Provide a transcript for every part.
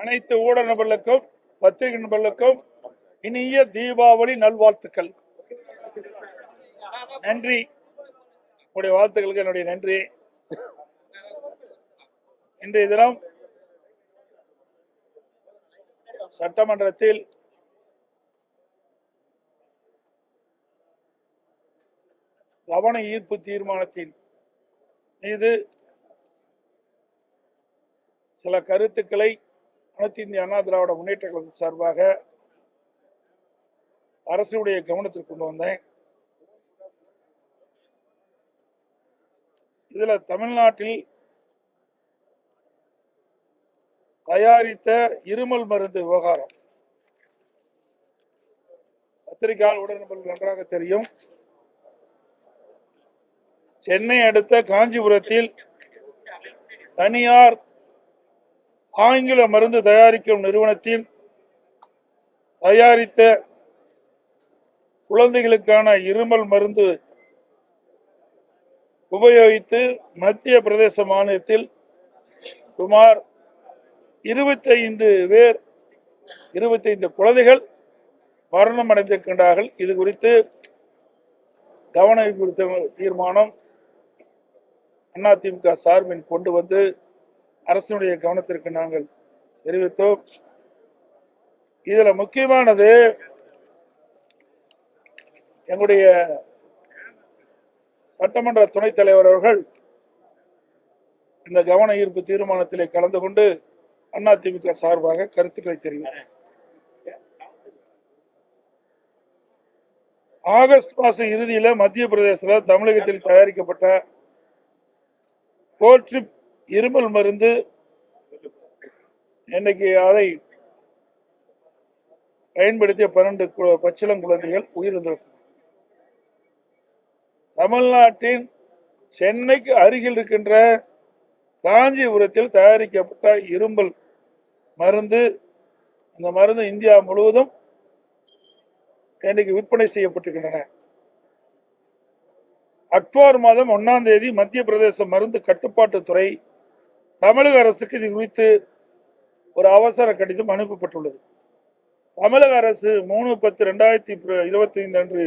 அனைத்து ஊடக நபர்களுக்கும் பத்திரிகை நபர்களுக்கும் இனிய தீபாவளி நல்வாழ்த்துக்கள். நன்றி. உங்களுடைய வாழ்த்துக்களுக்கு என்னுடைய நன்றி. இன்றைய தினம் சட்டமன்றத்தில் கவன ஈர்ப்பு தீர்மானத்தின் மீது சில கருத்துக்களை அனைத்து இந்திய அண்ணா திராவிட முன்னேற்ற கழகம் சார்பாக அரசுடைய கவனத்திற்கு கொண்டு வந்தேன். இதுல தமிழ்நாட்டில் தயாரித்த இருமல் மருந்து விவகாரம். பத்திரிகையால் உடன்பர்கள் நன்றாக தெரியும். சென்னை அடுத்த காஞ்சிபுரத்தில் தனியார் ஆங்கில மருந்து தயாரிக்கும் நிறுவனத்தில் தயாரித்த குழந்தைகளுக்கான இருமல் மருந்து உபயோகித்து மத்திய பிரதேச மாநிலத்தில் சுமார் இருபத்தைந்து பேர் இருபத்தைந்து குழந்தைகள் மரணம் அடைந்திருக்கின்றார்கள் இது குறித்து கவனம் குறித்த தீர்மானம் அதிமுக சார்பில் கொண்டு வந்து அரசனுடைய கவனத்திற்கு நாங்கள் தெரிவித்தோம். இதுல முக்கியமானது எங்களுடைய சட்டமன்ற துணைத் தலைவர் அவர்கள் இந்த கவன ஈர்ப்பு தீர்மானத்திலே கலந்து கொண்டு அதிமுக சார்பாக கருத்துக்களை தெரிவித்தார். ஆகஸ்ட் மாச இறுதியில மத்திய பிரதேசத்தில் தமிழகத்தில் தயாரிக்கப்பட்ட கோட்ரிப் இருமல் மருந்து இன்னைக்கு அதை பயன்படுத்திய பன்னெண்டு கு- பச்சிளம் குழந்தைகள் உயிரிழந்திருக்கும் தமிழ்நாட்டின் சென்னைக்கு அருகில் இருக்கின்ற காஞ்சிபுரத்தில் தயாரிக்கப்பட்ட இரும்பல் மருந்து அந்த மருந்து இந்தியா முழுவதும் இன்றைக்கு விற்பனை செய்யப்பட்டிருக்கின்றன. அக்டோபர் மாதம் ஒன்னாம் தேதி மத்திய பிரதேச மருந்து கட்டுப்பாட்டுத்துறை தமிழக அரசுக்கு இது குறித்து ஒரு அவசர கடிதம் அனுப்பப்பட்டுள்ளது. தமிழக அரசு மூணு பத்து ரெண்டாயிரத்தி இருபத்தி ஐந்து அன்று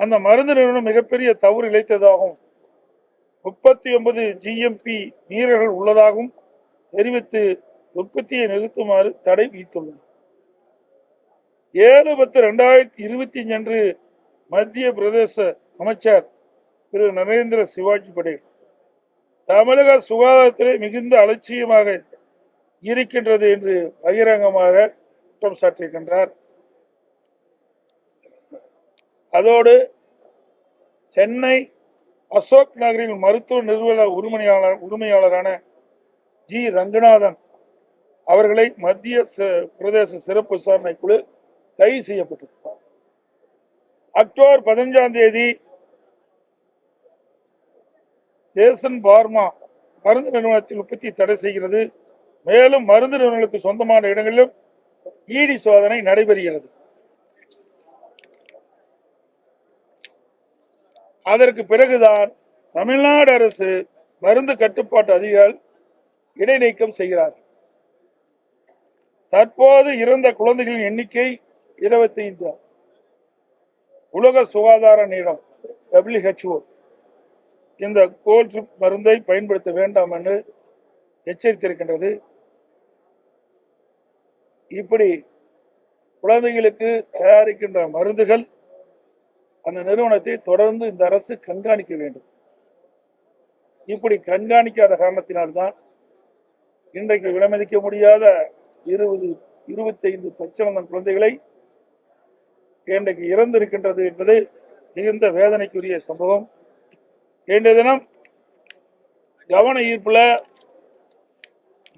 அந்த மருந்து நிறுவனம் மிகப்பெரிய தவறு இழைத்ததாகவும் முப்பத்தி ஒன்பது ஜிஎம்பி மீறல்கள் உள்ளதாகவும் தெரிவித்து உற்பத்தியை நிறுத்துமாறு தடை விதித்துள்ளது. ஏழு பத்து ரெண்டாயிரத்தி இருபத்தி அஞ்சு அன்று மத்திய பிரதேச அமைச்சர் திரு நரேந்திர சிவாஜி படேல் தமிழக சுகாதாரத்திலே மிகுந்த அலட்சியமாக இருக்கின்றது என்று பகிரங்கமாக குற்றம் சாட்டியிருக்கின்றார். அதோடு சென்னை அசோக் நகரில் மருத்துவ நிறுவன உரிமையாளர் உரிமையாளரான ஜி. ரங்கநாதன் அவர்களை மத்திய ச- பிரதேச சிறப்பு விசாரணை குழு கைது செய்யப்பட்டிருக்கிறார் அக்டோபர் பதினஞ்சாம் தேதி சேசன் பார்மா மருந்து நிறுவனத்தில் உற்பத்தி தடை செய்கிறது. மேலும் மருந்து நிறுவனங்களுக்கு சொந்தமான இடங்களிலும் ஈடி சோதனை நடைபெறுகிறது. அதற்கு பிறகுதான் தமிழ்நாடு அரசு மருந்து கட்டுப்பாட்டு அதிகாரி இடைநீக்கம் செய்கிறார். தற்போது இறந்த குழந்தைகளின் எண்ணிக்கை 25 உலக சுகாதார நிலம் டபிள்யூஹெச்ஓ இந்த கோல்ட் மருந்தை பயன்படுத்த வேண்டாம் என்று எச்சரித்திருக்கின்றது. இப்படி குழந்தைகளுக்கு தயாரிக்கின்ற மருந்துகள் அந்த நிறுவனத்தை தொடர்ந்து இந்த அரசு கண்காணிக்க வேண்டும். இப்படி கண்காணிக்காத காரணத்தினால்தான் இன்றைக்கு விலமதிக்க முடியாத இருபது இருபத்தைந்து பச்சைவந்தன் குழந்தைகளை இன்றைக்கு இறந்திருக்கின்றது என்பது மிகுந்த வேதனைக்குரிய சம்பவம். இன்றைய தினம் கவன ஈர்ப்பில்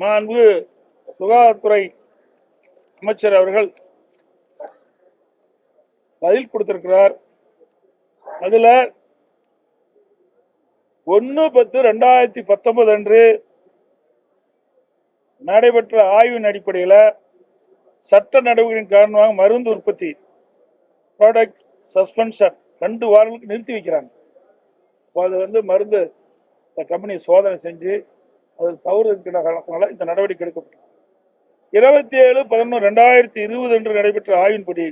மாண்பு சுகாதாரத்துறை அமைச்சர் அவர்கள் பதில் கொடுத்திருக்கிறார். அதில் ஒன்று பத்து ரெண்டாயிரத்தி பத்தொன்பது அன்று நடைபெற்ற ஆய்வின் அடிப்படையில் சட்ட நடவடிக்கையின் காரணமாக மருந்து உற்பத்தி ப்ராடக்ட் சஸ்பென்ஷன் ரெண்டு வாரங்களுக்கு நிறுத்தி வைக்கிறாங்க. இப்போ அது வந்து மருந்து இந்த கம்பெனி சோதனை செஞ்சு அது தவறு இருக்கிற இந்த நடவடிக்கை எடுக்கப்பட்டது. இருபத்தி ஏழு பதினொன்று ரெண்டாயிரத்தி இருபது அன்று நடைபெற்ற ஆய்வின்படி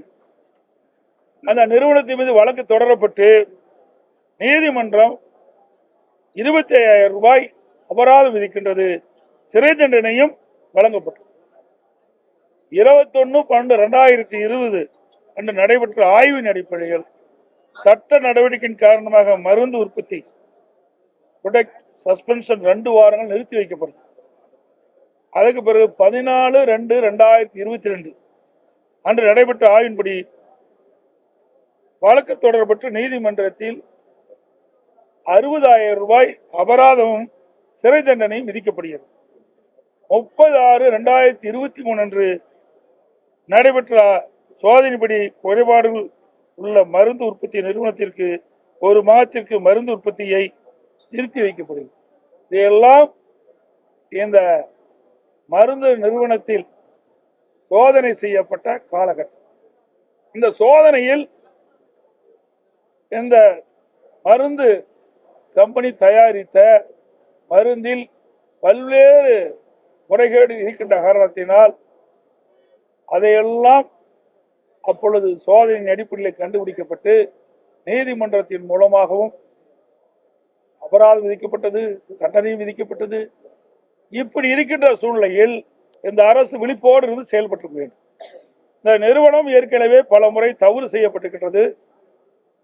அந்த நிறுவனத்தின் மீது வழக்கு தொடரப்பட்டு நீதிமன்றம் இருபத்தி ஐயாயிரம் ரூபாய் அபராதம் விதிக்கின்றது. சிறை தண்டனையும் வழங்கப்பட்டது. இருபத்தொன்னு பன்னெண்டு ரெண்டாயிரத்தி இருபது அன்று நடைபெற்ற ஆய்வின் அடிப்படையில் சட்ட நடவடிக்கையின் காரணமாக மருந்து உற்பத்தி ப்ரொடக்ட் சஸ்பென்ஷன் ரெண்டு வாரங்கள் நிறுத்தி வைக்கப்படும். அதுக்கு பிறகு பதினாலு ரெண்டு ரெண்டாயிரத்தி இருபத்தி ரெண்டு அன்று நடைபெற்ற ஆய்வின்படி வழக்கு தொடரப்பட்டு நீதிமன்றத்தில் அறுபதாயிரம் ரூபாய் அபராதமும் சிறை தண்டனையும் விதிக்கப்படுகிறது. முப்பது ஆறு ரெண்டாயிரத்தி இருபத்தி மூணு அன்று நடைபெற்ற சோதனைப்படி குறைபாடுகள் உள்ள மருந்து உற்பத்தி நிறுவனத்திற்கு ஒரு மாதத்திற்கு மருந்து உற்பத்தியை நிறுத்தி வைக்கப்படுகிறது. இதையெல்லாம் இந்த மருந்து நிறுவனத்தில் சோதனை செய்யப்பட்ட காலகட்டம். இந்த சோதனையில் இந்த மருந்து கம்பெனி தயாரித்த மருந்தில் பல்வேறு முறைகேடு இருக்கின்ற காரணத்தினால் அதையெல்லாம் அப்பொழுது சோதனையின் அடிப்படையில் கண்டுபிடிக்கப்பட்டு நீதிமன்றத்தின் மூலமாகவும் அபராதம் விதிக்கப்பட்டது தண்டனையும் விதிக்கப்பட்டது. இப்படி இருக்கின்ற சூழ்நிலையில் இந்த அரசு விழிப்போடு இருந்து செயல்பட்டு வேண்டும். இந்த நிறுவனம் ஏற்கனவே பல முறை தவறு செய்யப்பட்டிருக்கின்றது.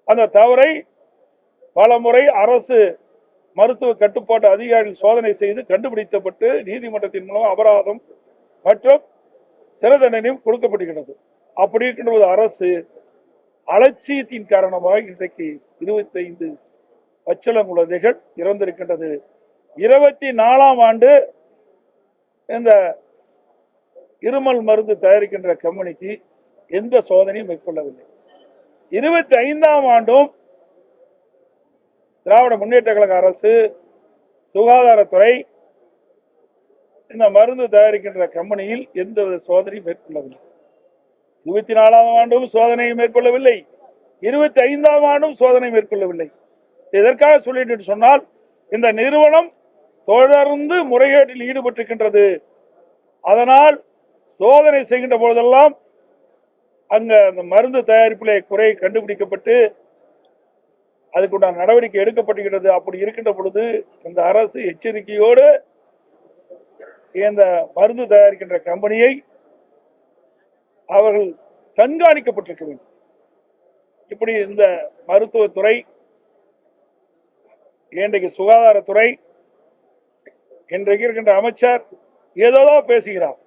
அந்த தவறை பல முறை அரசு மருத்துவ கட்டுப்பாட்டு அதிகாரிகள் சோதனை செய்து கண்டுபிடிக்கப்பட்டு நீதிமன்றத்தின் மூலம் அபராதம் மற்றும் சிறை தண்டனையும் கொடுக்கப்படுகிறது அப்படி இருக்கின்ற அரசு அலட்சியத்தின் காரணமாக இன்றைக்கு இருபத்தைந்து பச்சிளம் குழந்தைகள் இறந்திருக்கின்றது. இருபத்தி நாலாம் ஆண்டு இந்த இருமல் மருந்து தயாரிக்கின்ற கம்பெனிக்கு எந்த சோதனையும் மேற்கொள்ளவில்லை. இருபத்தி ஐந்தாம் ஆண்டும் திராவிட முன்னேற்ற கழக அரசு சுகாதாரத்துறை இந்த மருந்து தயாரிக்கின்ற கம்பெனியில் எந்த சோதனையும் மேற்கொள்ளவில்லை. இருபத்தி நாலாம் ஆண்டும் சோதனையை மேற்கொள்ளவில்லை. இருபத்தி ஐந்தாம் ஆண்டும் சோதனை மேற்கொள்ளவில்லை. எதற்காக சொல்லிட்டு சொன்னால் இந்த நிறுவனம் தொடர்ந்து முறைகேட்டில் ஈடுபட்டிருக்கின்றது. அதனால் சோதனை செய்கின்ற பொழுதெல்லாம் அங்க அந்த மருந்து தயாரிப்பிலே குறை கண்டுபிடிக்கப்பட்டு அதுக்குண்டான நடவடிக்கை எடுக்கப்படுகிறது அப்படி இருக்கின்ற பொழுது இந்த அரசு எச்சரிக்கையோடு இந்த மருந்து தயாரிக்கின்ற கம்பெனியை அவர்கள் கண்காணிக்கப்பட்டிருக்க வேண்டும். இப்படி இந்த மருத்துவத்துறை இன்றைக்கு சுகாதாரத்துறை இன்றைக்கு இருக்கின்ற அமைச்சர் ஏதோதோ பேசுகிறார்.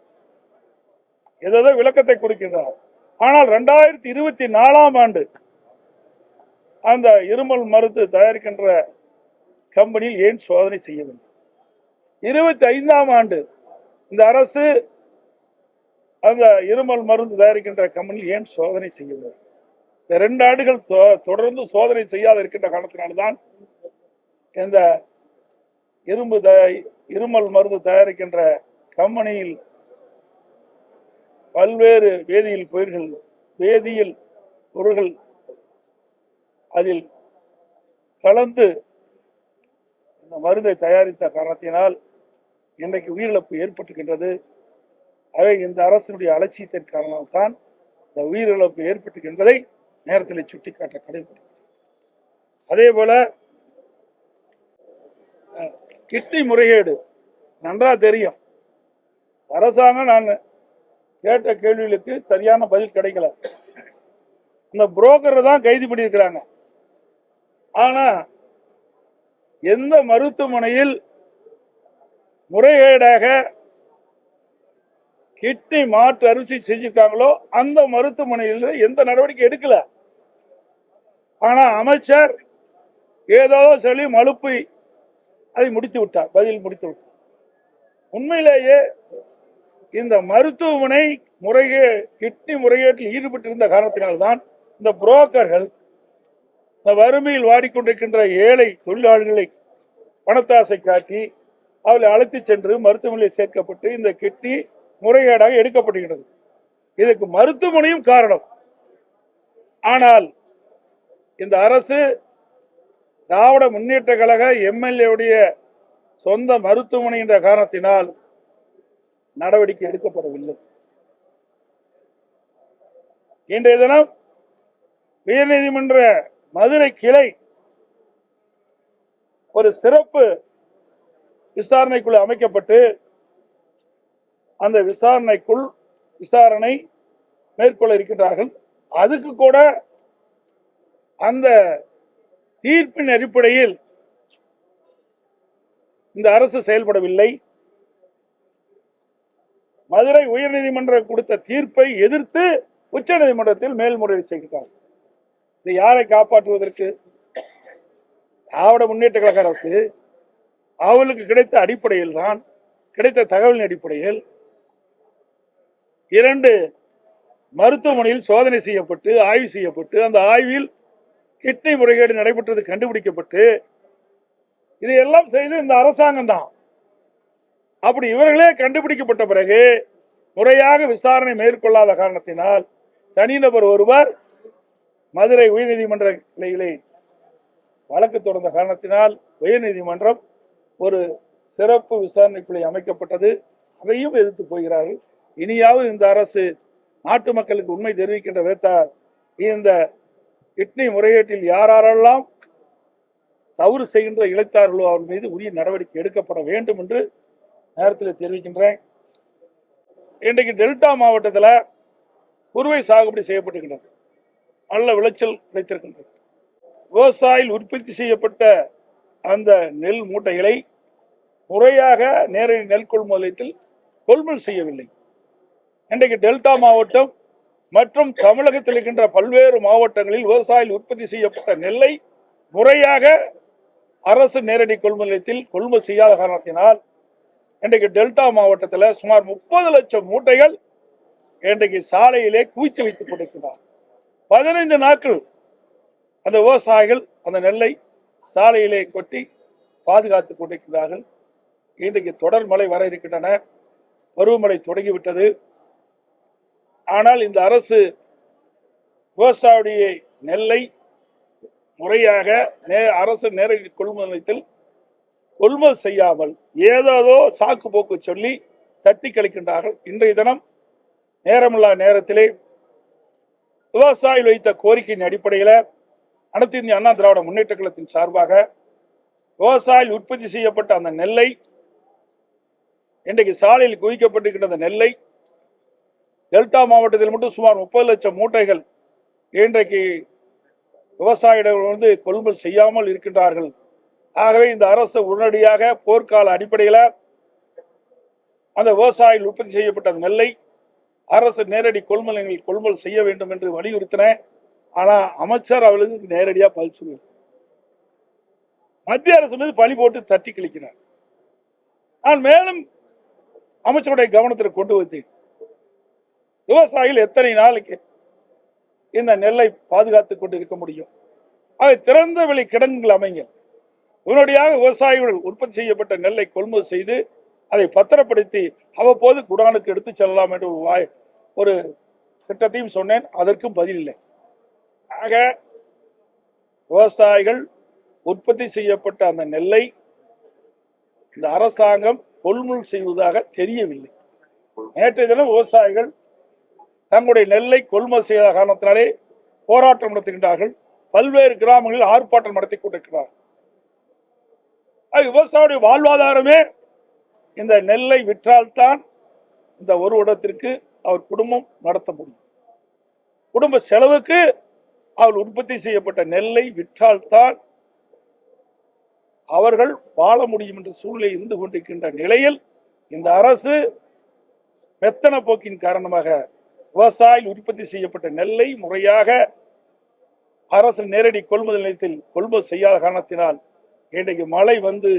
ஏதோதோ விளக்கத்தை கொடுக்கின்றார். ஆனால் இரண்டாயிரத்தி இருபத்தி நாலாம் ஆண்டு அந்த இருமல் மருந்து தயாரிக்கின்ற கம்பெனியில் ஏன் சோதனை செய்யவில்லை? இருபத்தி ஐந்தாம் ஆண்டு இந்த அரசு அந்த இருமல் மருந்து தயாரிக்கின்ற கம்பெனியில் ஏன் சோதனை செய்யவில்லை? இந்த ரெண்டு ஆண்டுகள் தொ- தொடர்ந்து சோதனை செய்யாத இருக்கின்ற காரணத்தினால்தான் இந்த இரும்பு இருமல் மருந்து தயாரிக்கின்ற கம்பெனியில் பல்வேறு வேதியியல் பயிர்கள் வேதியியல் பொருள்கள் அதில் கலந்து இந்த மருந்தை தயாரித்த காரணத்தினால் இன்றைக்கு உயிரிழப்பு ஏற்பட்டுகின்றது ஆகவே இந்த அரசினுடைய அலட்சியத்தின் காரணத்தால் இந்த உயிரிழப்பு ஏற்பட்டிருக்கின்றதை நேரத்தில் சுட்டிக்காட்ட கடைபிடிக்கும் அதே போல கிட்னி முறைகேடு நன்றா தெரியும். அரசாங்கம் நான் கேட்ட கேள்விகளுக்கு சரியான பதில் கிடைக்கல. இந்த புரோக்கரை தான் கைது பண்ணியிருக்கிறாங்க. ஆனா எந்த மருத்துவமனையில் முறைகேடாக கிட்னி மாற்று அரிசி செஞ்சிருக்காங்களோ அந்த மருத்துவமனையில் எந்த நடவடிக்கை எடுக்கல. ஆனா அமைச்சர் ஏதோ சொல்லி மலுப்பை அதை முடித்து விட்டார். பதில் முடித்து விட்டார். உண்மையிலேயே இந்த மருத்துவமனை முறைகே கிட்னி முறைகேட்டில் ஈடுபட்டிருந்த காரணத்தினால்தான் இந்த புரோக்கர்கள் இந்த வறுமையில் வாடிக்கொண்டிருக்கின்ற ஏழை தொழிலாளர்களை பணத்தாசை காட்டி அவளை அழைத்து சென்று மருத்துவமனையில் சேர்க்கப்பட்டு இந்த கிட்னி முறைகேடாக எடுக்கப்படுகிறது. இதுக்கு மருத்துவமனையும் காரணம். ஆனால் இந்த அரசு திராவிட முன்னேற்ற கழக எம்எல்ஏடைய சொந்த மருத்துவமனை என்ற காரணத்தினால் நடவடிக்கை எடுக்கப்படவில்லை. இன்றைய தினம் உயர்நீதிமன்ற மதுரை கிளை ஒரு சிறப்பு விசாரணைக்குழு அமைக்கப்பட்டு அந்த விசாரணைக்குள் விசாரணை மேற்கொள்ள இருக்கின்றார்கள். அதுக்கு கூட அந்த தீர்ப்பின் அடிப்படையில் இந்த அரசு செயல்படவில்லை. மதுரை உயர்நீதிமன்றம் கொடுத்த தீர்ப்பை எதிர்த்து உச்ச நீதிமன்றத்தில் மேல்முறையீடு செய்கிறார். இது யாரை காப்பாற்றுவதற்கு? திராவிட முன்னேற்ற கழக அரசு அவளுக்கு கிடைத்த அடிப்படையில் தான் கிடைத்த தகவலின் அடிப்படையில் இரண்டு மருத்துவமனையில் சோதனை செய்யப்பட்டு ஆய்வு செய்யப்பட்டு அந்த ஆய்வில் கிட்னி முறைகேடு நடைபெற்றது கண்டுபிடிக்கப்பட்டு இதையெல்லாம் செய்து இந்த அரசாங்கம் தான். அப்படி இவர்களே கண்டுபிடிக்கப்பட்ட பிறகு முறையாக விசாரணை மேற்கொள்ளாத காரணத்தினால் தனிநபர் ஒருவர் மதுரை உயர்நீதிமன்ற கிளையிலே வழக்கு தொடர்ந்த காரணத்தினால் உயர்நீதிமன்றம் ஒரு சிறப்பு விசாரணைக்குள்ளே அமைக்கப்பட்டது. அதையும் எதிர்த்து போகிறார்கள். இனியாவது இந்த அரசு நாட்டு மக்களுக்கு உண்மை தெரிவிக்கின்ற விதத்தால் இந்த கிட்னி முறையீட்டில் யாரெல்லாம் தவறு செய்கின்ற இழைத்தார்களோ அவர் மீது உரிய நடவடிக்கை எடுக்கப்பட வேண்டும் என்று நேரத்தில் தெரிவிக்கின்றேன். இன்றைக்கு டெல்டா மாவட்டத்தில் குறுவை சாகுபடி செய்யப்பட்டுகின்றது நல்ல விளைச்சல் கிடைத்திருக்கின்றது. விவசாயிகள் உற்பத்தி செய்யப்பட்ட அந்த நெல் மூட்டைகளை முறையாக நேரடி நெல் கொள்முதலத்தில் கொள்முதல் செய்யவில்லை. இன்றைக்கு டெல்டா மாவட்டம் மற்றும் தமிழகத்தில் இருக்கின்ற பல்வேறு மாவட்டங்களில் விவசாயிகள் உற்பத்தி செய்யப்பட்ட நெல்லை முறையாக அரசு நேரடி கொள்முதல் நிலையத்தில் கொள்முதல் செய்யாத காரணத்தினால் இன்றைக்கு டெல்டா மாவட்டத்தில் சுமார் முப்பது லட்சம் மூட்டைகள் இன்றைக்கு சாலையிலே குவித்து வைத்துக் கொண்டிருக்கிறார் பதினைந்து நாட்கள் அந்த விவசாயிகள் அந்த நெல்லை சாலையிலே கொட்டி பாதுகாத்துக் கொண்டிருக்கிறார்கள். இன்றைக்கு தொடர் மழை வர இருக்கின்றன. பருவமழை தொடங்கிவிட்டது ஆனால் இந்த அரசு விவசாயிய நெல்லை முறையாக நே- அரசு நேரடி கொள்முதல் நிலையத்தில் கொள்முதல் செய்யாமல் ஏதேதோ சாக்கு போக்கு சொல்லி தட்டி கழிக்கின்றார்கள். இன்றைய தினம் நேரமில்லா நேரத்திலே விவசாயிகள் வைத்த கோரிக்கையின் அடிப்படையில் அனைத்து இந்திய அண்ணா திராவிட முன்னேற்ற கழகத்தின் சார்பாக விவசாயிகள் உற்பத்தி செய்யப்பட்ட அந்த நெல்லை இன்றைக்கு சாலையில் குவிக்கப்பட்டிருக்கின்ற அந்த நெல்லை டெல்டா மாவட்டத்தில் மட்டும் சுமார் முப்பது லட்சம் மூட்டைகள் இன்றைக்கு விவசாயிகள் வந்து கொள்முதல் செய்யாமல் இருக்கின்றார்கள். ஆகவே இந்த அரசு உடனடியாக போர்க்கால அடிப்படையில் அந்த விவசாயிகள் உற்பத்தி செய்யப்பட்ட நெல்லை அரசு நேரடி கொள்முதல் கொள்முதல் செய்ய வேண்டும் என்று வலியுறுத்தின. ஆனால் அமைச்சர் அவர்களுக்கு நேரடியாக பதில் சொல்லு மத்திய அரசு மீது பழி போட்டு தட்டி கிழிக்கிறார். நான் மேலும் அமைச்சருடைய கவனத்தில் கொண்டு வந்தேன். விவசாயிகள் எத்தனை நாளைக்கு இந்த நெல்லை பாதுகாத்துக் கொண்டு இருக்க முடியும்? அவை திறந்த வெளி கிடங்குகள் அமைங்க உடனடியாக விவசாயிகள் உற்பத்தி செய்யப்பட்ட நெல்லை கொள்முதல் செய்து அதை பத்திரப்படுத்தி அவ்வப்போது குடானுக்கு எடுத்து செல்லலாம் என்று ஒரு வாய் ஒரு திட்டத்தையும் சொன்னேன். அதற்கும் பதில் இல்லை. ஆக விவசாயிகள் உற்பத்தி செய்யப்பட்ட அந்த நெல்லை இந்த அரசாங்கம் கொள்முதல் செய்வதாக தெரியவில்லை. நேற்றைய தினம் விவசாயிகள் தங்களுடைய நெல்லை கொள்முதல் செய்த காரணத்தினாலே போராட்டம் நடத்துகின்றார்கள். பல்வேறு கிராமங்களில் ஆர்ப்பாட்டம் நடத்தி கொண்டிருக்கிறார்கள் ஆக விவசாயியுடைய வாழ்வாதாரமே இந்த நெல்லை விற்றால்தான் இந்த ஒரு இடத்திற்கு அவர் குடும்பம் நடத்த முடியும். குடும்ப செலவுக்கு அவர் உற்பத்தி செய்யப்பட்ட நெல்லை விற்றால்தான் அவர்கள் வாழ முடியும் என்ற சூழ்நிலை இருந்து கொண்டிருக்கின்ற நிலையில் இந்த அரசு மெத்தன போக்கின் காரணமாக விவசாயிகள் உற்பத்தி செய்யப்பட்ட நெல்லை முறையாக அரசு நேரடி கொள்முதல் நிலையத்தில் கொள்முதல் செய்யாத காரணத்தினால் இன்றைக்கு மழை வந்து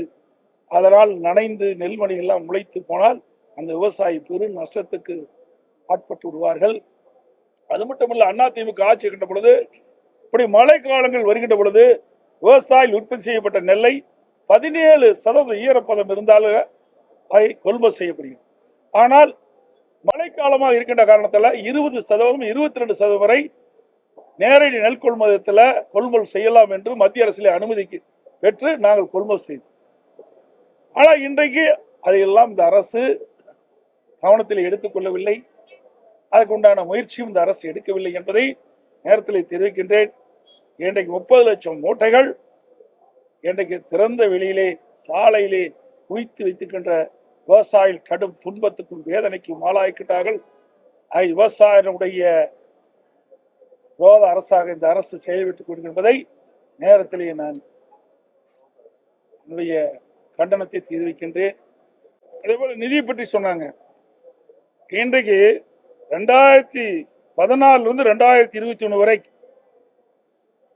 அதனால் நனைந்து நெல்மணி எல்லாம் முளைத்து போனால் அந்த விவசாயி பெரும் நஷ்டத்துக்கு ஆட்பட்டு விடுவார்கள். அது மட்டுமல்ல அண்ணா ஆட்சி இருக்கின்ற பொழுது இப்படி மழை காலங்கள் வருகின்ற பொழுது விவசாயிகள் உற்பத்தி செய்யப்பட்ட நெல்லை பதினேழு சதவீத ஈரப்பதம் இருந்தாலும் அதை கொள்முதல் செய்யப்படுகிறது. ஆனால் மழைக்காலமாக இருக்கின்ற காரணத்தில் இருபது சதவீதம் இருபத்தி ரெண்டு சதவீதம் வரை நேரடி நெல் கொள்முதத்தில் கொள்முதல் செய்யலாம் என்று மத்திய அரசிலே அனுமதிக்கு பெற்று நாங்கள் கொள்முதல் செய்தோம். ஆனால் இன்றைக்கு அதையெல்லாம் இந்த அரசு கவனத்தில் எடுத்துக்கொள்ளவில்லை. அதற்குண்டான முயற்சியும் இந்த அரசு எடுக்கவில்லை என்பதை நேரத்தில் தெரிவிக்கின்றேன். இன்றைக்கு முப்பது லட்சம் மூட்டைகள் இன்றைக்கு திறந்த வெளியிலே சாலையிலே குவித்து வைத்துக்கின்ற விவசாயிகள் கடும் துன்பத்துக்கும் வேதனைக்கும் ஆளாய்க்கிட்டார்கள் அது விவசாயினுடைய விரோத அரசாக இந்த அரசு செயல்பட்டுக் கொண்டிருப்பதை நேரத்திலேயே நான் என்னுடைய கண்டனத்தை தெரிவிக்கின்றேன் அதே போல நிதியை பற்றி சொன்னாங்க. இன்றைக்கு ரெண்டாயிரத்தி பதினாலுல இருந்து ரெண்டாயிரத்தி இருபத்தி ஒன்று வரை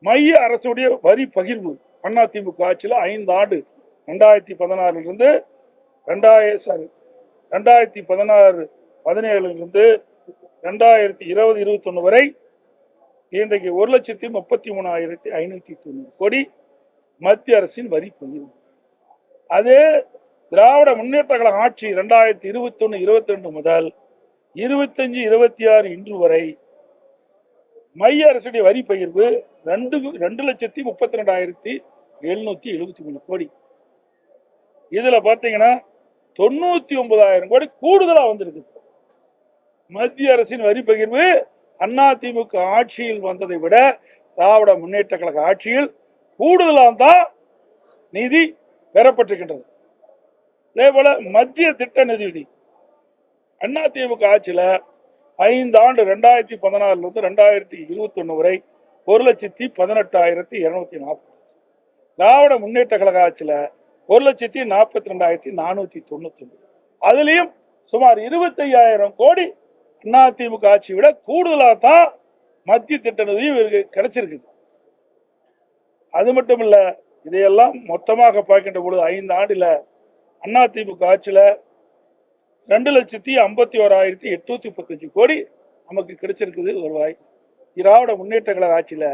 மைய அரசுடைய வரி பகிர்வு அதிமுக ஆட்சியில் ஐந்து ஆண்டு ரெண்டாயிரத்தி பதினாறுல இருந்து ரெண்டாயிர சாரி ரெண்டாயிரத்தி பதினாறு பதினேழுலேருந்து ரெண்டாயிரத்தி இருபது இருபத்தொன்று வரை இன்றைக்கு ஒரு லட்சத்தி முப்பத்தி மூணாயிரத்தி ஐநூற்றி தொண்ணூறு கோடி மத்திய அரசின் வரி பகிர்வு அது திராவிட முன்னேற்ற கழக ஆட்சி ரெண்டாயிரத்தி இருபத்தொன்னு இருபத்தி ரெண்டு முதல் இருபத்தஞ்சு இருபத்தி ஆறு இன்று வரை மைய அரசுடைய வரி பகிர்வு ரெண்டு ரெண்டு லட்சத்தி முப்பத்தி ரெண்டாயிரத்தி எழுநூத்தி எழுபத்தி மூணு கோடி. இதுல பாத்தீங்கன்னா தொண்ணூத்தி ஒன்பதாயிரம் கோடி கூடுதலா வந்திருக்கு. மத்திய அரசின் வரி பகிர்வு அதிமுக ஆட்சியில் வந்ததை விட திராவிட முன்னேற்ற கழக ஆட்சியில் கூடுதலாக தான் நிதி பெறப்பட்டிருக்கின்றது. அதே போல மத்திய திட்ட நிதி அதிமுக ஆட்சியில ஐந்து ஆண்டு ரெண்டாயிரத்தி பதினாறுல இருந்து ரெண்டாயிரத்தி இருபத்தி ஒண்ணு வரை ஒரு லட்சத்தி பதினெட்டாயிரத்தி இருநூத்தி நாற்பது திராவிட முன்னேற்ற கழக ஆட்சியில ஒரு லட்சத்தி நாற்பத்தி ரெண்டாயிரத்தி நானூத்தி தொண்ணூத்தி ஒன்பது அதுலயும் சுமார் இருபத்தி ஐயாயிரம் கோடி அதிமுக ஆட்சியை விட கூடுதலா தான் மத்திய திட்ட நிதியும் கிடைச்சிருக்குது. அது மட்டும் இல்ல இதையெல்லாம் மொத்தமாக பார்க்கின்ற பொழுது ஐந்து ஆண்டுல அதிமுக ஆட்சியில ரெண்டு லட்சத்தி ஐம்பத்தி ஓராயிரத்தி எட்நூத்தி முப்பத்தஞ்சு கோடி நமக்கு கிடைச்சிருக்குது வருவாய் திராவிட முன்னேற்ற கழக ஆட்சியில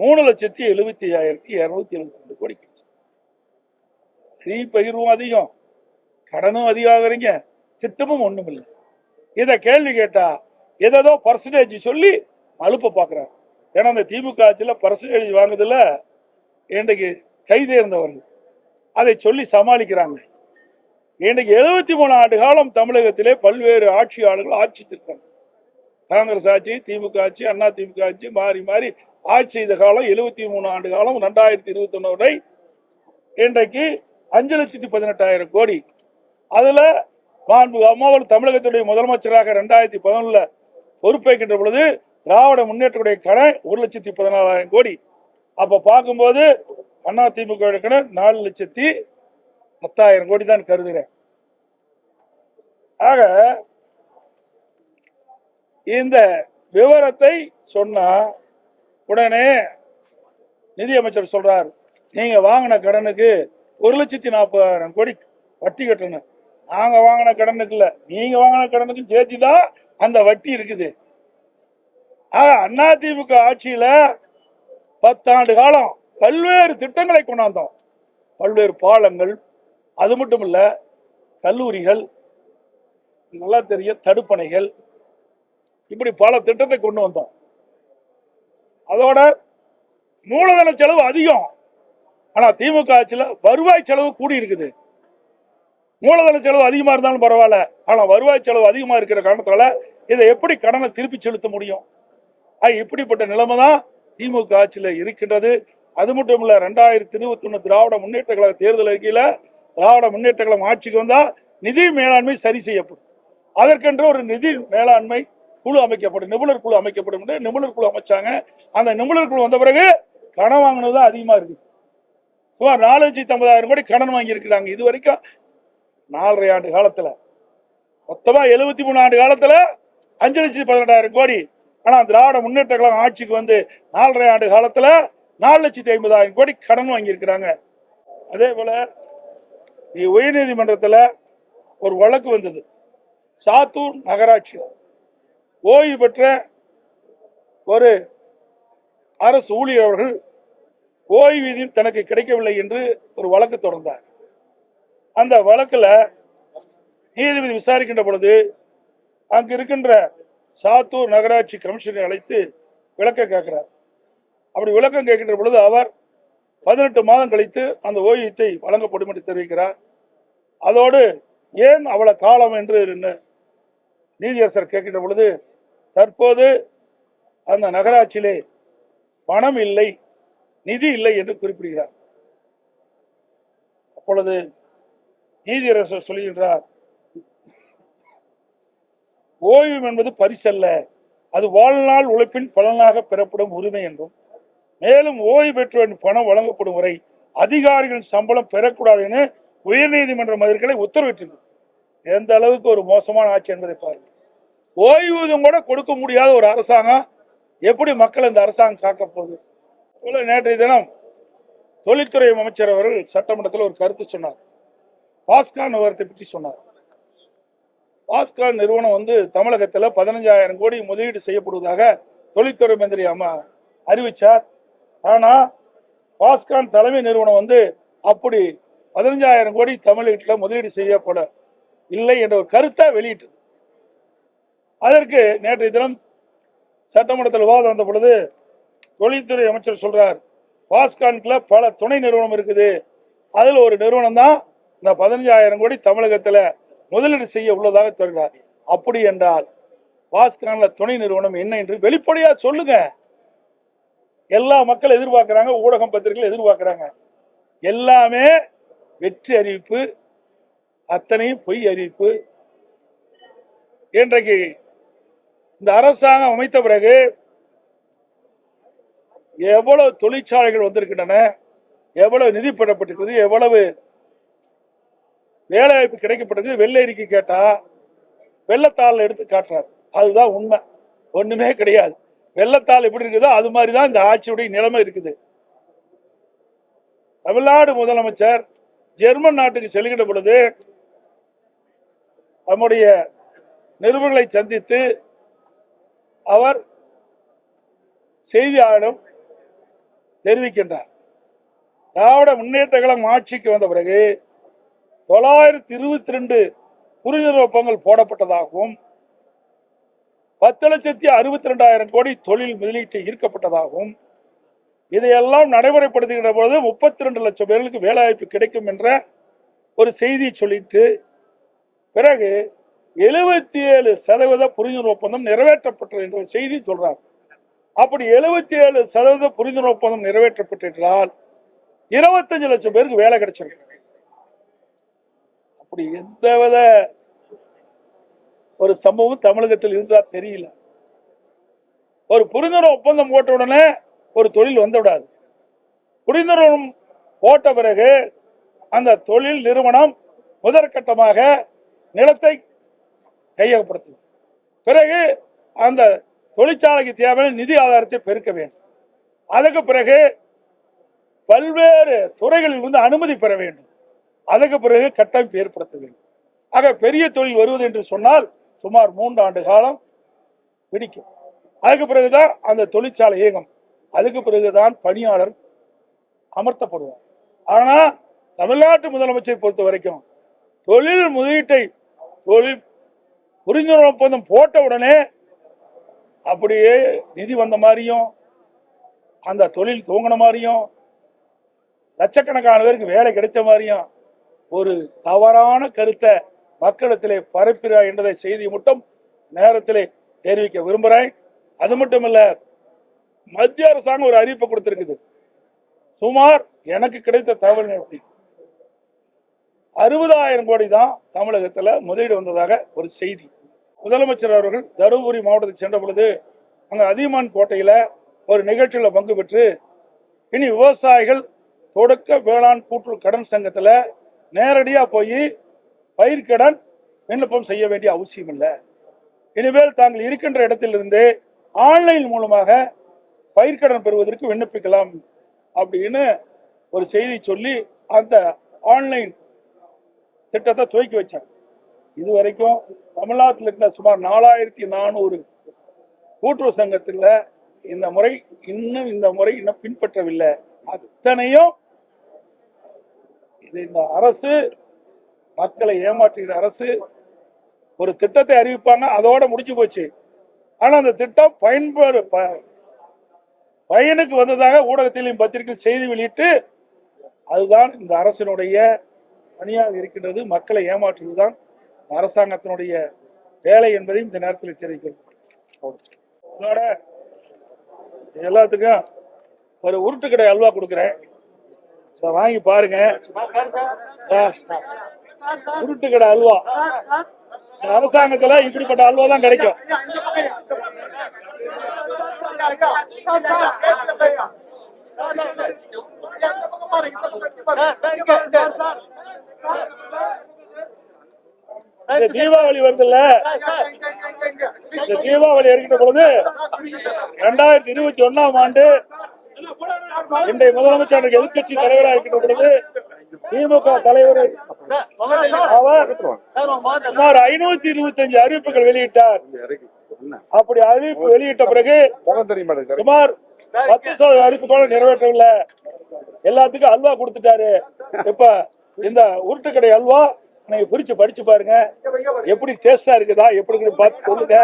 மூணு லட்சத்தி எழுபத்தி ஐயாயிரத்தி இருநூத்தி எழுபத்தி ரெண்டு கோடி கிடைச்சு ஸ்ரீ பகிர்வும் அதிகம். கடனும் அதிகமாகறீங்க திட்டமும் ஒண்ணும் இல்லை இதை கேள்வி கேட்டா ஏதோ பர்சன்டேஜ் சொல்லி அலுப்ப பாக்குறாரு. ஏன்னா அந்த திமுக ஆட்சியில் பர்சன்டேஜ் வாங்குதுல இன்றைக்கு கைதேர்ந்தவர்கள் அதை சொல்லி சமாளிக்கிறாங்க. இன்றைக்கு எழுபத்தி மூணு ஆண்டு காலம் தமிழகத்திலே பல்வேறு ஆட்சியாளர்கள் ஆட்சி இருக்காங்க காங்கிரஸ் ஆட்சி திமுக ஆட்சி அண்ணா திமுக ஆட்சி மாறி மாறி ஆட்சி செய்த காலம் எழுபத்தி மூணு ஆண்டு காலம் ரெண்டாயிரத்தி இருபத்தி ஒன்னு வரை இன்றைக்கு அஞ்சு லட்சத்தி பதினெட்டாயிரம் கோடி. அதுல மாண்பு அம்மாவல் தமிழகத்துடைய முதலமைச்சராக ரெண்டாயிரத்தி பதினொன்னுல பொறுப்பேற்கின்ற பொழுது திராவிட முன்னேற்றக்கூடிய கடன் ஒரு லட்சத்தி பதினாலாயிரம் கோடி. அப்ப பார்க்கும்போது அண்ணா திமுக கடன் நாலு லட்சத்தி பத்தாயிரம் கோடி தான் கருதுகிறேன் ஆக இந்த விவரத்தை சொன்னா உடனே நிதியமைச்சர் சொல்றார். நீங்க வாங்கின கடனுக்கு ஒரு லட்சத்தி நாற்பதாயிரம் கோடி வட்டி கட்டணும். நாங்க வாங்கின கடனுக்கு இல்ல. நீங்க வாங்கின கடனுக்கு சேர்த்து தான் அந்த வட்டி இருக்குது. அதிமுக ஆட்சியில பத்தாண்டு காலம் பல்வேறு திட்டங்களை கொண்டாந்தோம். பல்வேறு பாலங்கள் அது மட்டும் இல்ல கல்லூரிகள் நல்லா தெரியும் தடுப்பணைகள் இப்படி பல திட்டத்தை கொண்டு வந்தோம். அதோட மூலதன செலவு அதிகம். ஆனா திமுக ஆட்சியில வருவாய் செலவு கூடி இருக்குது. மூலதன செலவு அதிகமா இருந்தாலும் பரவாயில்ல. ஆனா வருவாய் செலவு அதிகமா இருக்கிற காரணத்தால இதை எப்படி கடனை திருப்பி செலுத்த முடியும்? இப்படிப்பட்ட நிலைமை தான் திமுக ஆட்சியில இருக்கின்றது. அது மட்டும் இல்ல ரெண்டாயிரத்தி இருபத்தி ஒண்ணு திராவிட முன்னேற்ற கழக தேர்தல் அறிக்கையில திராவிட முன்னேற்ற கழகம் ஆட்சிக்கு வந்தா நிதி மேலாண்மை சரி செய்யப்படும். அதற்கென்று ஒரு நிதி மேலாண்மை குழு அமைக்கப்படும். நிபுணர் குழு அமைக்கப்படும் என்று நிபுணர் குழு அமைச்சாங்க. அந்த நிபுணர் குழு வந்த பிறகு கடன் வாங்கினது தான் அதிகமா இருக்குது. சுமார் நாலு லட்சத்தி ஐம்பதாயிரம் கோடி கடன் வாங்கியிருக்கிறாங்க. இது வரைக்கும் நாலரை ஆண்டு காலத்தில். மொத்தமாக எழுபத்தி மூணு ஆண்டு காலத்தில் அஞ்சு லட்சத்தி பதினெட்டாயிரம் கோடி. ஆனால் திராவிட முன்னேற்ற கழகம் ஆட்சிக்கு வந்து நாலரை ஆண்டு காலத்தில் நாலு லட்சத்தி ஐம்பதாயிரம் கோடி கடன் வாங்கியிருக்கிறாங்க. அதே போல் உயர்நீதிமன்றத்தில் ஒரு வழக்கு வந்தது. சாத்தூர் நகராட்சி. ஓய்வு பெற்ற ஒரு அரசு ஊழியர் அவர்கள் ஓய்வூதியம் தனக்கு கிடைக்கவில்லை என்று ஒரு வழக்கு தொடர்ந்தார். அந்த வழக்கில் நீதிபதி விசாரிக்கின்ற பொழுது அங்கு இருக்கின்ற சாத்தூர் நகராட்சி கமிஷனை அழைத்து விளக்கம் கேட்கிறார். அப்படி விளக்கம் கேட்கின்ற பொழுது அவர் பதினெட்டு மாதம் கழித்து அந்த ஓய்வூதியத்தை வழங்கப்படும் என்று தெரிவிக்கிறார். அதோடு ஏன் அவ்வளவு காலம் என்று நீதியரசர் கேட்கின்ற பொழுது தற்போது அந்த நகராட்சியிலே பணம் இல்லை நிதி இல்லை என்று குறிப்பிடுகிறார். அப்பொழுது நீதியரசர் சொல்லுகின்றார் ஓய்வு என்பது பரிசல்ல அது வாழ்நாள் உழைப்பின் பலனாக பெறப்படும் உரிமை என்றும் மேலும் ஓய்வு பெற்றோரின் பணம் வழங்கப்படும் வரை அதிகாரிகளின் சம்பளம் பெறக்கூடாது என உயர்நீதிமன்ற மதில்களை உத்தரவிட்டது எந்த அளவுக்கு ஒரு மோசமான ஆட்சி என்பதை பாருங்கள். ஓய்வூதியம் கூட கொடுக்க முடியாத ஒரு அரசாங்கம் எப்படி மக்கள் இந்த அரசாங்கம் காக்க போகுது? நேற்றைய தினம் தொழில்துறை அமைச்சர் அவர்கள் சட்டமன்றத்தில் ஒரு கருத்து சொன்னார். பாஸ்கான் நிறுவனத்தை பற்றி சொன்னார். பாஸ்கான் நிறுவனம் வந்து தமிழகத்தில் பதினஞ்சாயிரம் கோடி முதலீடு செய்யப்படுவதாக தொழில்துறை மந்திரி அம்மா அறிவித்தார் ஆனால் பாஸ்கான் தலைமை நிறுவனம் வந்து அப்படி பதினஞ்சாயிரம் கோடி தமிழீட்டில் முதலீடு செய்யப்பட இல்லை என்ற ஒரு கருத்தை வெளியிட்டது. அதற்கு நேற்றைய தினம் சட்டமன்றத்தில் விவாதம் வந்த பொழுது தொழில்துறை அமைச்சர் சொல்றார் பாஸ்கான்ல பல துணை நிறுவனம் இருக்குது. அதுல ஒரு நிறுவனம் தான் இந்த பதினஞ்சாயிரம் கோடி தமிழகத்துல முதலீடு செய்ய உள்ளதாக சொல்றார் அப்படி என்றால் பாஸ்கான்ல துணை நிறுவனம் என்ன என்று வெளிப்படையா சொல்லுங்க. எல்லா மக்கள் எதிர்பார்க்கிறாங்க ஊடகம் பத்திரிகை எதிர்பார்க்கிறாங்க. எல்லாமே வெற்றி அறிவிப்பு அத்தனையும் பொய் அறிவிப்பு. இன்றைக்கு இந்த அரசாங்கம் அமைத்த பிறகு எவ்வளவு தொழிற்சாலைகள் வந்திருக்கின்றன எவ்வளவு நிதி பெறப்பட்டிருக்கிறது எவ்வளவு வேலைவாய்ப்பு கிடைக்கப்பட்டது வெள்ளை அறிக்கை கேட்டா வெள்ளத்தாள் எடுத்து காட்டுறார். அதுதான் உண்மை. ஒண்ணுமே கிடையாது. வெள்ளத்தாள் எப்படி இருக்குதோ அது மாதிரி தான் இந்த ஆட்சியுடைய நிலைமை இருக்குது. தமிழ்நாடு முதலமைச்சர் ஜெர்மன் நாட்டுக்கு செல்கின்ற பொழுது நம்முடைய நிருபர்களை சந்தித்து அவர் செய்தியாளரிடம் தெரிவிக்கின்றார். திராவிட முன்னேற்ற கழகம் ஆட்சிக்கு வந்த பிறகு தொள்ளாயிரத்தி இருபத்தி ரெண்டு புரிந்துணர்வு ஒப்பந்தங்கள் போடப்பட்டதாகவும் பத்து லட்சத்தி அறுபத்தி ரெண்டாயிரம் கோடி தொழில் முதலீட்டு ஈர்க்கப்பட்டதாகவும் இதையெல்லாம் நடைமுறைப்படுத்துகின்ற பொழுது முப்பத்தி ரெண்டு லட்சம் பேர்களுக்கு வேலைவாய்ப்பு கிடைக்கும் என்ற ஒரு செய்தி சொல்லிட்டு பிறகு எழுபத்தி ஏழு சதவீத புரிந்துணர்வு ஒப்பந்தம் நிறைவேற்றப்பட்டது என்ற ஒரு செய்தி சொல்றார். அப்படி எழுபத்தி ஏழு சதவீத புரிந்துணர்வு ஒப்பந்தம் நிறைவேற்றப்பட்டிருந்தால் இருபத்தஞ்சு லட்சம் பேருக்கு வேலை கிடைச்சிருக்கு அப்படி எந்தவித ஒரு சம்பவம் தமிழகத்தில் இருந்தா தெரியல. ஒரு புரிந்துணர்வு ஒப்பந்தம் போட்ட உடனே ஒரு தொழில் வந்து விடாது புரிந்துணர்வு போட்ட பிறகு அந்த தொழில் நிறுவனம் முதற்கட்டமாக நிலத்தை கையகப்படுத்தும் பிறகு அந்த தொழிற்சாலைக்கு தேவையான நிதி ஆதாரத்தை பெருக்க வேண்டும். அதுக்கு பிறகு பல்வேறு துறைகளில் இருந்து அனுமதி பெற வேண்டும். அதுக்கு பிறகு கட்டமைப்பு ஏற்படுத்த வேண்டும். ஆக பெரிய தொழில் வருவது என்று சொன்னால் சுமார் மூன்று ஆண்டு காலம் பிடிக்கும். அதுக்கு பிறகுதான் அந்த தொழிற்சாலை இயங்கும். அதுக்கு பிறகுதான் பணியாளர் அமர்த்தப்படுவார். ஆனா தமிழ்நாட்டு முதலமைச்சரை பொறுத்த வரைக்கும் தொழில் முதலீட்டை தொழில் புரிந்துணர்வு ஒப்பந்தம் போட்ட உடனே அப்படியே நிதி வந்த மாதிரியும் அந்த தொழில் தூங்கின மாதிரியும் லட்சக்கணக்கான பேருக்கு வேலை கிடைச்ச மாதிரியும் ஒரு தவறான கருத்தை மக்களிடத்திலே பரப்பிறா என்றதை செய்தி மட்டும் நேரத்திலே தெரிவிக்க விரும்புகிறேன். அது மட்டும் இல்ல மத்திய அரசாங்கம் ஒரு அறிவிப்பை கொடுத்திருக்குது. சுமார் எனக்கு கிடைத்த தகவல் எப்படி? அறுபதாயிரம் கோடி தான் தமிழகத்தில் முதலீடு வந்ததாக ஒரு செய்தி. முதலமைச்சர் அவர்கள் தருமபுரி மாவட்டத்தை சென்ற பொழுது அங்க அதியமான் கோட்டையில் ஒரு நிகழ்ச்சியில் பங்கு பெற்று இனி விவசாயிகள் தொடக்க வேளாண் கூட்டுறவு கடன் சங்கத்தில் நேரடியாக போய் பயிர்க்கடன் விண்ணப்பம் செய்ய வேண்டிய அவசியம் இல்லை. இனிமேல் தாங்கள் இருக்கின்ற இடத்திலிருந்து ஆன்லைன் மூலமாக பயிர்க்கடன் பெறுவதற்கு விண்ணப்பிக்கலாம் அப்படின்னு ஒரு செய்தி சொல்லி அந்த ஆன்லைன் திட்டத்தை துவக்கி வச்சாங்க. இது வரைக்கும் தமிழ்நாட்டில் இருக்கிற சுமார் நாலாயிரத்தி நானூறு கூட்டுறவு சங்கத்தில் இந்த முறை இன்னும் இந்த முறை இன்னும் பின்பற்றவில்லை. அத்தனையும் இது இந்த அரசு மக்களை ஏமாற்றுகிற அரசு ஒரு திட்டத்தை அறிவிப்பாங்க அதோட முடிஞ்சு போச்சு. ஆனா அந்த திட்டம் பயன்பாடு ப- பயனுக்கு வந்ததாக ஊடகத்திலும் பத்திரிகை செய்தி வெளியிட்டு அதுதான் இந்த அரசினுடைய பணியாக இருக்கின்றது. மக்களை ஏமாற்றுவதுதான் அரசாங்கத்தினுடைய வேலை என்பதையும் இந்த நேரத்தில் எச்சரிக்கிறோம். இதோட எல்லாத்துக்கும் ஒரு உருட்டு கடை அல்வா கொடுக்குறேன். வாங்கி பாருங்க. ஆ, உருட்டு கடை அல்வா. இந்த அரசாங்கத்துல இப்படிப்பட்ட அல்வா தான் கிடைக்கும். இந்த தீபாவளி வருதுல்ல? இந்த தீபாவளி இருக்கிற பொழுது இரண்டாயிரத்தி இருபத்தி ஒண்ணாம் ஆண்டு இன்றைய முதலமைச்சர் எதிர்கட்சி தலைவராக இருக்கின்ற பொழுது திமுக தலைவர் அவர் சுமார் ஐநூத்தி இருபத்தி அஞ்சு அறிவிப்புகள் வெளியிட்டார். அப்படி அறிவிப்பு வெளியிட்ட பிறகு சுமார் பத்து சதவீத அறிவிப்புகளை நிறைவேற்றவில்லை. எல்லாத்துக்கும் அல்வா கொடுத்துட்டாரு. இப்ப இந்த உருட்டுக்கடை அல்வா நீங்க பிரிச்சு படிச்சு பாருங்க. எப்படி டேஸ்டா இருக்குதா எப்படி பார்த்து சொல்லுங்க.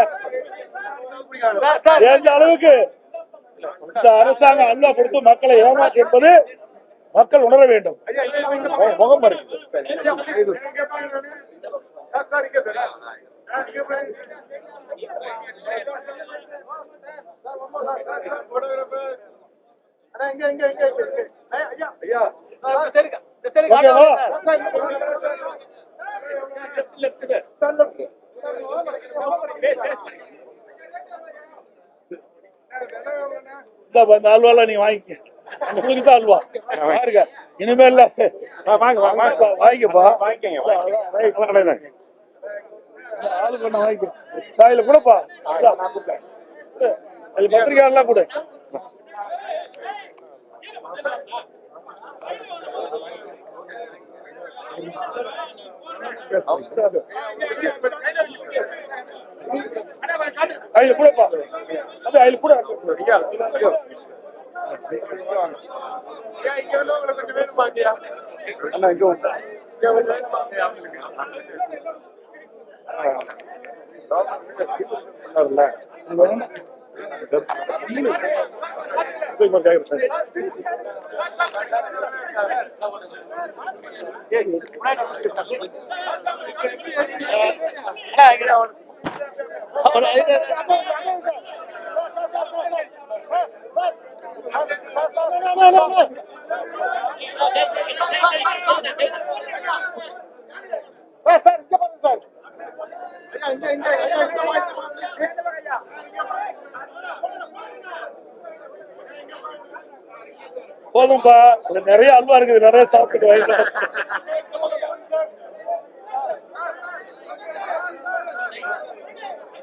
எந்த அளவுக்கு இந்த அரசாங்கம் அல்வா கொடுத்து மக்களை ஏமாற்றி என்பது மக்கள் உணர வேண்டும். முகம் இருக்கு ஓகேவா? இந்த இந்த அல்வாலாம் நீ வாங்கிக்க உங்களுக்கு தான் அல்வா பாருங்க இனிமேல் வாங்கிக்கப்பா ஆளு பண்ண வாங்கிக்க காயில கூடப்பா அது பத்திரிக்கை எல்லாம் கூட கையில கூடப்பா அப்படியே கையில கூட இது வேணும். போதும்பா இதுல நிறைய அல்வா இருக்குது நிறைய சாப்பிட்டு வயிறு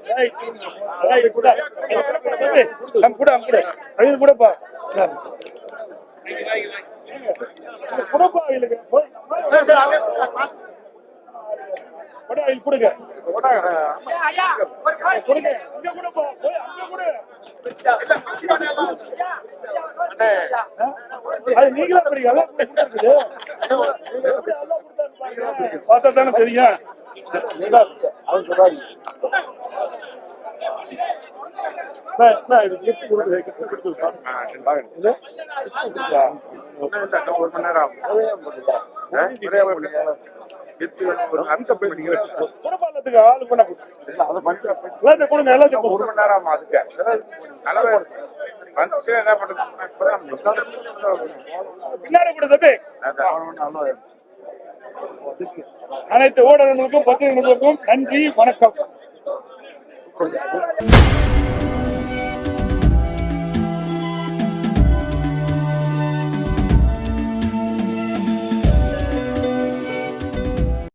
ரைட். ரைட், கூட. தம்பி, அங்க கூட, அங்க கூட. அங்க கூடப்பா. கூடப்பா, அவங்களுக்கு. போய். கூட, அவங்களுக்கு கொடுங்க. கொடுங்க. இங்க கூடப்பா. போய், அங்க கொடு. ஆ? அது நீங்களா அல்வா கொடுத்தாருன்னு பாருங்க. பார்த்தா தானே தெரியும். நான், நான் இது gift கொடுக்குது, gift கொடுக்குதுப்பா. இது? கொடுப்பா எல்லாத்துக்கும், ஆளு பண்ண கொடு. எல்லாத்தையும் கொடுங்க, எல்லாத்தையும் கொடுங்க. பின்னாடி கொடு தம்பி. அனைத்து ஊடகங்களுக்கும் பத்திரிகைகளுக்கும் நன்றி வணக்கம்